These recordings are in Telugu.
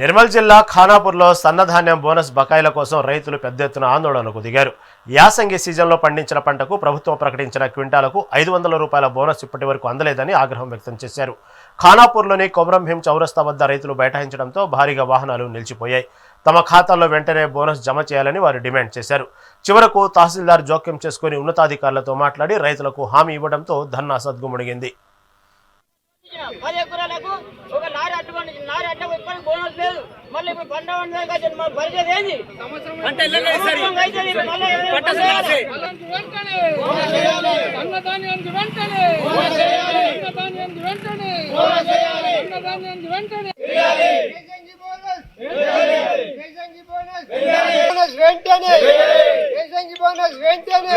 నిర్మల్ జిల్లా ఖానాపూర్లో సన్నధాన్యం బోనస్ బకాయిల కోసం రైతులు పెద్ద ఎత్తున ఆందోళనకు దిగారు. యాసంగి సీజన్లో పండించిన పంటకు ప్రభుత్వం ప్రకటించిన క్వింటాలకు ఐదు వందల రూపాయల బోనస్ ఇప్పటి వరకు అందలేదని ఆగ్రహం వ్యక్తం చేశారు. ఖానాపూర్లోని కొమరంభీం చౌరస్తా వద్ద రైతులు బైఠాయించడంతో భారీగా వాహనాలు నిలిచిపోయాయి. తమ ఖాతాల్లో వెంటనే బోనస్ జమ చేయాలని వారు డిమాండ్ చేశారు. చివరకు తహసీల్దార్ జోక్యం చేసుకుని ఉన్నతాధికారులతో మాట్లాడి రైతులకు హామీ ఇవ్వడంతో ధన్నా సద్గుమణిగింది. అట్టుకోండి లారీ అట్ట ఎక్కడ బోనస్ లేదు మళ్ళీ ఇప్పుడు పంట పండుగ మా పరిచయం ఏంది? సంవత్సరం అవుతుంది, మళ్ళీ పంట చేయాలి. అన్నదాన్యానికి వెంటనే అన్నదాన్యానికి వెంటనే అన్నదాన్యానికి వెంటనే బోనస్ వెంటనే రేషన్కి బోనస్ వెంటనే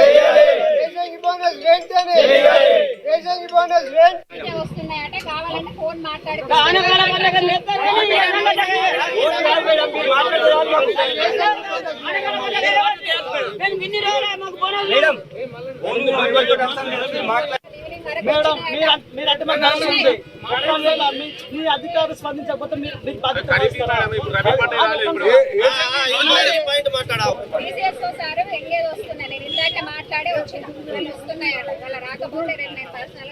రేషన్కి బోనస్ వెంటనే రేషన్కి బోనస్ వెంటనే అయితే వస్తున్నాయట కావాలంటే ఫోన్ మేడం. మీరు అంటే మాకు ఉంది? మీ అధికారులు స్పందించకపోతే మీరు మీకు బాధ్యత వస్తున్నాయి మాట్లాడే వచ్చిన. వాళ్ళు వస్తున్నాయట వాళ్ళ రాకపోతే నేను పర్సనల్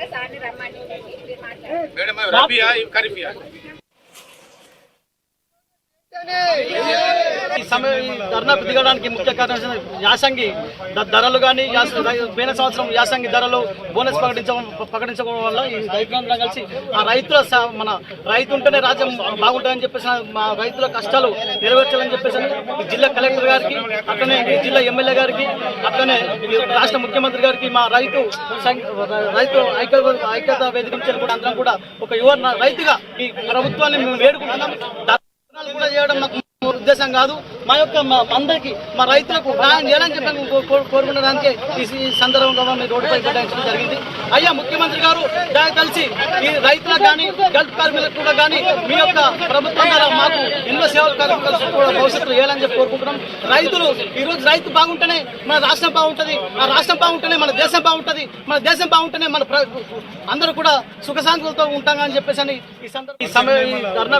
మీరు మాట్లాడండి ఈ సమయం ఈ ధర్నాకు దిగడానికి ముఖ్య కారణం యాసంగి ధరలు కానీ పోయిన సంవత్సరం యాసంగి ధరలు బోనస్ ప్రకటించడం ప్రకటించడం వల్ల ఈ రైతులందరం కలిసి ఆ రైతుల మన రైతు ఉంటేనే రాజ్యం బాగుంటుందని చెప్పేసి మా రైతుల కష్టాలు నెరవేర్చాలని చెప్పేసి ఈ జిల్లా కలెక్టర్ గారికి అట్లనే ఈ జిల్లా ఎమ్మెల్యే గారికి అట్లనే రాష్ట్ర ముఖ్యమంత్రి గారికి మా రైతు రైతు ఐక్య ఐక్యత వేదిక కూడా అందరం కూడా ఒక యువ రైతుగా ఈ ప్రభుత్వాన్ని మేము వేడుకుంటున్నాం. కూడా చేయడం మాకు ఉద్దేశం కాదు. మా యొక్క మా అందరికి మా రైతులకు న్యాయం చేయాలని చెప్పి మేము కో- ఈ సందర్భంగా మేము రోడ్డుపై కేటాయించడం జరిగింది. అయ్యా ముఖ్యమంత్రి గారు కలిసి ఈ రైతులకు కానీ గల్ఫ్ కార్మికులకు కూడా కానీ మీ యొక్క ప్రభుత్వం ద్వారా మాకు ఎన్నో సేవలు కలిసి కూడా భవిష్యత్తులో చేయాలని చెప్పి కోరుకుంటున్నాం. రైతులు ఈ రోజు రైతు బాగుంటేనే మన రాష్ట్రం బాగుంటుంది ఆ రాష్ట్రం బాగుంటేనే మన దేశం బాగుంటుంది మన దేశం బాగుంటేనే మన అందరూ కూడా సుఖశాంతులతో ఉంటాం అని చెప్పేసి అని ఈ సందర్భం ఈ సమయం ధర్నా